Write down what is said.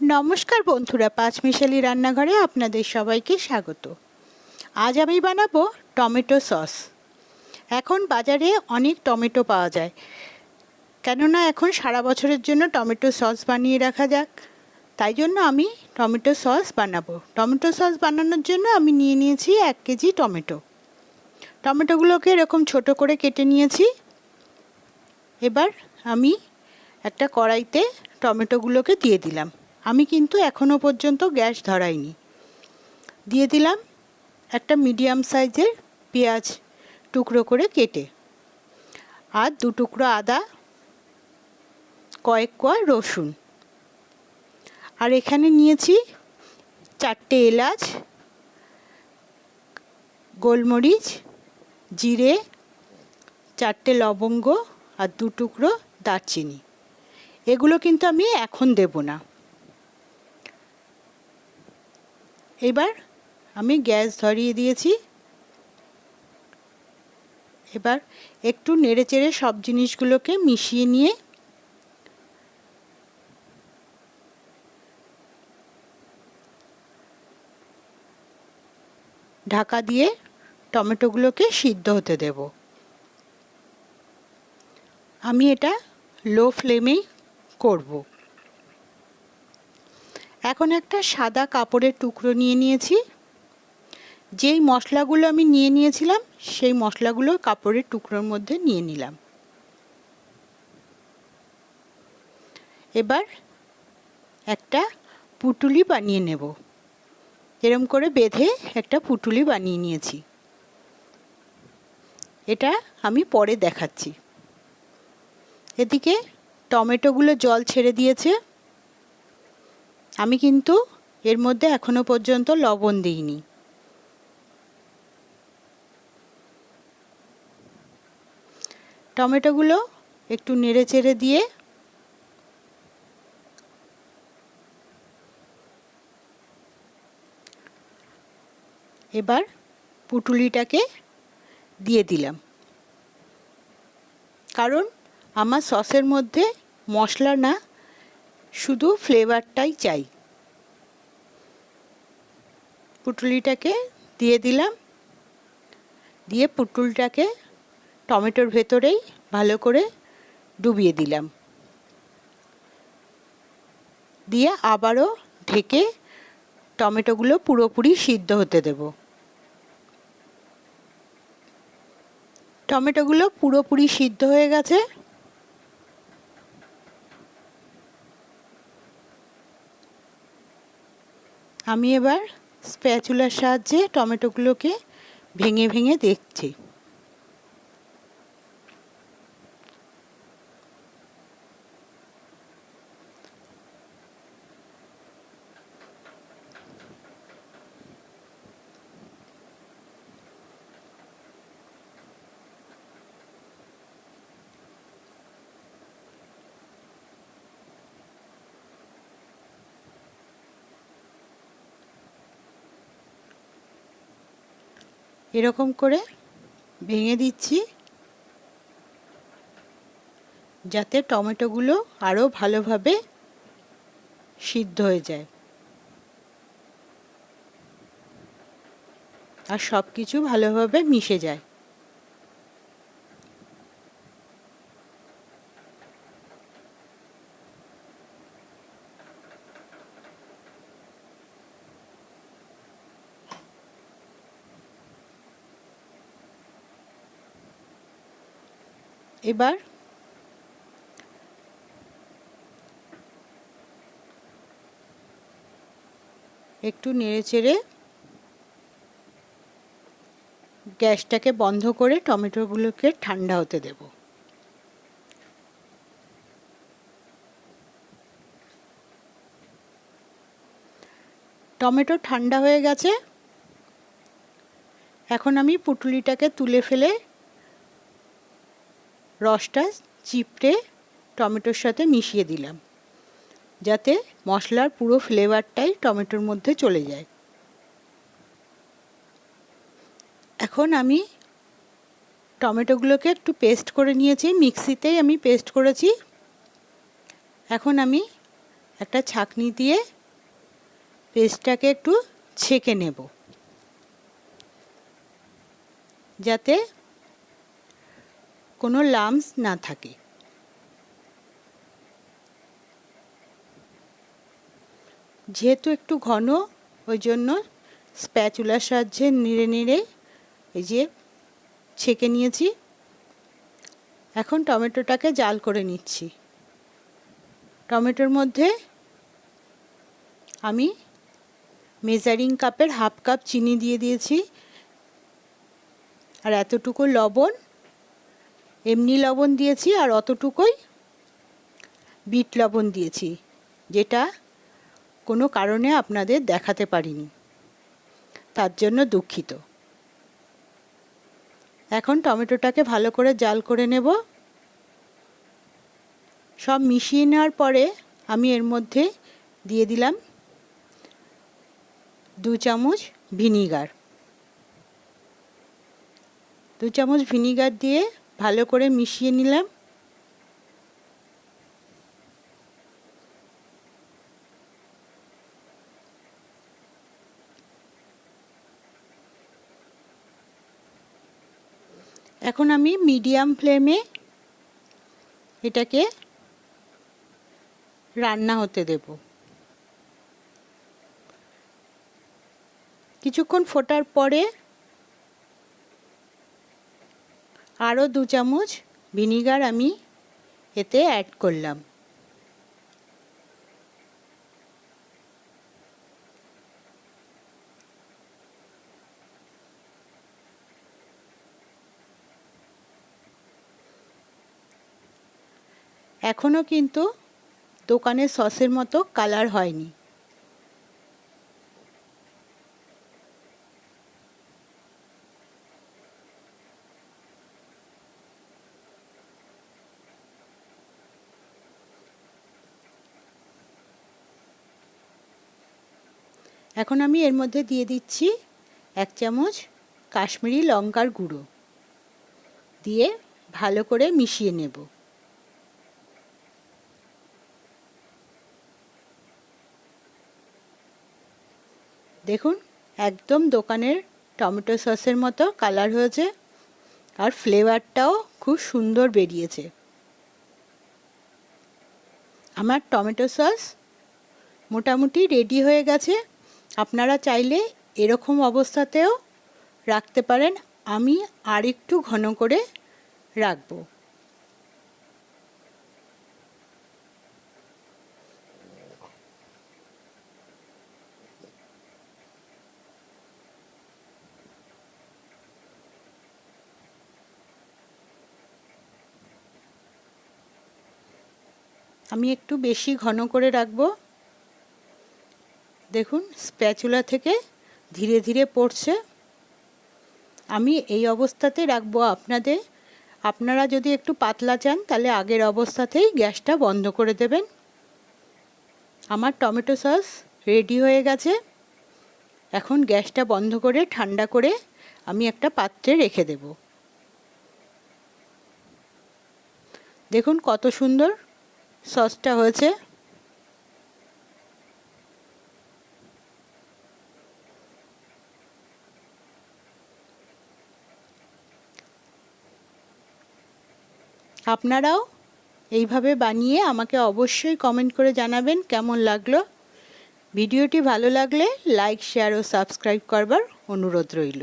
নমস্কার বন্ধুরা পাঁচ মিশালি রান্নাঘরে আপনাদের সবাইকে স্বাগত। আজ আমি বানাবো টমেটো সস। এখন বাজারে অনেক টমেটো পাওয়া যায়। কেননা এখন সারা বছরের জন্য টমেটো সস বানিয়ে রাখা যাক। তাই জন্য আমি টমেটো সস বানাবো। টমেটো সস বানানোর জন্য আমি নিয়ে নিয়েছি এক কেজি টমেটো। টমেটোগুলোকে এরকম ছোট করে কেটে নিয়েছি। এবার আমি একটা কড়াইতে টমেটোগুলোকে দিয়ে দিলাম। আমি কিন্তু এখনও পর্যন্ত গ্যাস ধরাইনি। দিয়ে দিলাম একটা মিডিয়াম সাইজের পেঁয়াজ টুকরো করে কেটে। আর দু টুকরো আদা, কয়েক কোয়া রসুন। আর এখানে নিয়েছি চারটে এলাচ, গোলমরিচ, জিরে, চারটে লবঙ্গ আর দু টুকরো দারচিনি। এগুলো কিন্তু আমি এখন দেব না। এবার আমি গ্যাস ধরিয়ে দিয়েছি। এবার একটু নেড়ে চেড়ে সব জিনিসগুলোকে মিশিয়ে নিয়ে ঢাকা দিয়ে টমেটোগুলোকে সিদ্ধ হতে দেব। আমি এটা লো ফ্লেমেই করব। এখন একটা সাদা কাপড়ের টুকরো নিয়ে নিয়েছি। যেই মশলাগুলো আমি নিয়ে নিয়েছিলাম, সেই মশলাগুলো কাপড়ের টুকরোর মধ্যে নিয়ে নিলাম। এবার একটা পুটুলি বানিয়ে নেব। এরম করে বেঁধে একটা পুটুলি বানিয়ে নিয়েছি। এটা আমি পরে দেখাচ্ছি। এদিকে টমেটোগুলো জল ছেড়ে দিয়েছে। আমি কিন্তু এর মধ্যে এখনও পর্যন্ত লবণ দিইনি। টমেটোগুলো একটু নেড়ে চেড়ে দিয়ে এবার পুটুলিটাকে দিয়ে দিলাম। কারণ আমার সসের মধ্যে মশলা না শুধু ফ্লেভারটাই চাই। পুটুলিটাকে দিয়ে দিলাম। দিয়ে পুটুলটাকে টমেটোর ভেতরেই ভালো করে ডুবিয়ে দিলাম। দিয়ে আবারও ঢেকে টমেটোগুলো পুরোপুরি সিদ্ধ হতে দেব। টমেটোগুলো পুরোপুরি সিদ্ধ হয়ে গেছে। আমি এবার স্প্যাচুলার সাহায্যে টমেটোগুলোকে ভেঙে ভেঙে দেখছি। এরকম করে ভেঙে দিচ্ছি, যাতে টমেটোগুলো আরও ভালোভাবে সিদ্ধ হয়ে যায়। আর সব কিছু ভালোভাবে মিশে যায়। এবার একটু নেড়ে চেড়ে গ্যাসটাকে বন্ধ করে টমেটোগুলোকে ঠান্ডা হতে দেব। টমেটো ঠান্ডা হয়ে গেছে। এখন আমি পুটুলিটাকে তুলে ফেলে রসটা চিপড়ে টমেটোর সাথে মিশিয়ে দিলাম, যাতে মশলার পুরো ফ্লেভারটাই টমেটোর মধ্যে চলে যায়। এখন আমি টমেটোগুলোকে একটু পেস্ট করে নিয়েছি, মিক্সিতেই আমি পেস্ট করেছি। এখন আমি একটা ছাকনি দিয়ে পেস্টটাকে একটু ছেঁকে নেব, যাতে কোনো লামস না থাকে। যেহেতু একটু ঘন, ওই জন্য স্প্যাচুলার সাহায্যে নেড়ে নেড়ে এই যে ছেঁকে নিয়েছি। এখন টমেটোটাকে জাল করে নিচ্ছি। টমেটোর মধ্যে আমি মেজারিং কাপের হাফ কাপ চিনি দিয়ে দিয়েছি। আর এতটুকু লবণ এমনি লবণ দিয়েছি আর অতটুকুই বিট লবণ দিয়েছি, যেটা কোনো কারণে আপনাদের দেখাতে পারিনি। তার জন্য দুঃখিত। এখন টমেটোটাকে ভালো করে জাল করে নেব। সব মিশিয়ে নেওয়ার পরে আমি এর মধ্যে দিয়ে দিলাম দু চামচ ভিনিগার। দু চামচ ভিনিগার দিয়ে ভালো করে মিশিয়ে নিলাম। এখন আমি মিডিয়াম ফ্লেমে এটাকে রান্না হতে দেব। কিছুক্ষণ ফোটার পরে আরও দু চামচ ভিনিগার আমি এতে অ্যাড করলাম। এখনও কিন্তু দোকানের সসের মতো কালার হয়নি। এখন আমি এর মধ্যে দিয়ে দিচ্ছি এক চামচ কাশ্মীরি লঙ্কার গুঁড়ো। দিয়ে ভালো করে মিশিয়ে নেব। দেখুন, একদম দোকানের টমেটো সসের মতো কালার হয়েছে আর ফ্লেভারটাও খুব সুন্দর বেরিয়েছে। আমার টমেটো সস মোটামুটি রেডি হয়ে গেছে। আপনারা চাইলে এরকম অবস্থাতেও রাখতে পারেন। আমি আর একটু ঘন করে রাখব। আমি একটু বেশি ঘন করে রাখব। দেখুন স্প্যাচুলা থেকে ধীরে ধীরে পড়ছে। আমি এই অবস্থাতে রাখব আপনাদের। আপনারা যদি একটু পাতলা চান, তাহলে আগের অবস্থাতেই গ্যাসটা বন্ধ করে দেবেন। আমার টমেটো সস রেডি হয়ে গেছে। এখন গ্যাসটা বন্ধ করে, ঠান্ডা করে আমি একটা পাত্রে রেখে দেব। দেখুন কত সুন্দর সসটা হয়েছে। আপনারাও এইভাবে বানিয়ে আমাকে অবশ্যই কমেন্ট করে জানাবেন কেমন লাগল। ভিডিওটি ভালো লাগলে লাইক শেয়ার ও সাবস্ক্রাইব করবার অনুরোধ রইল।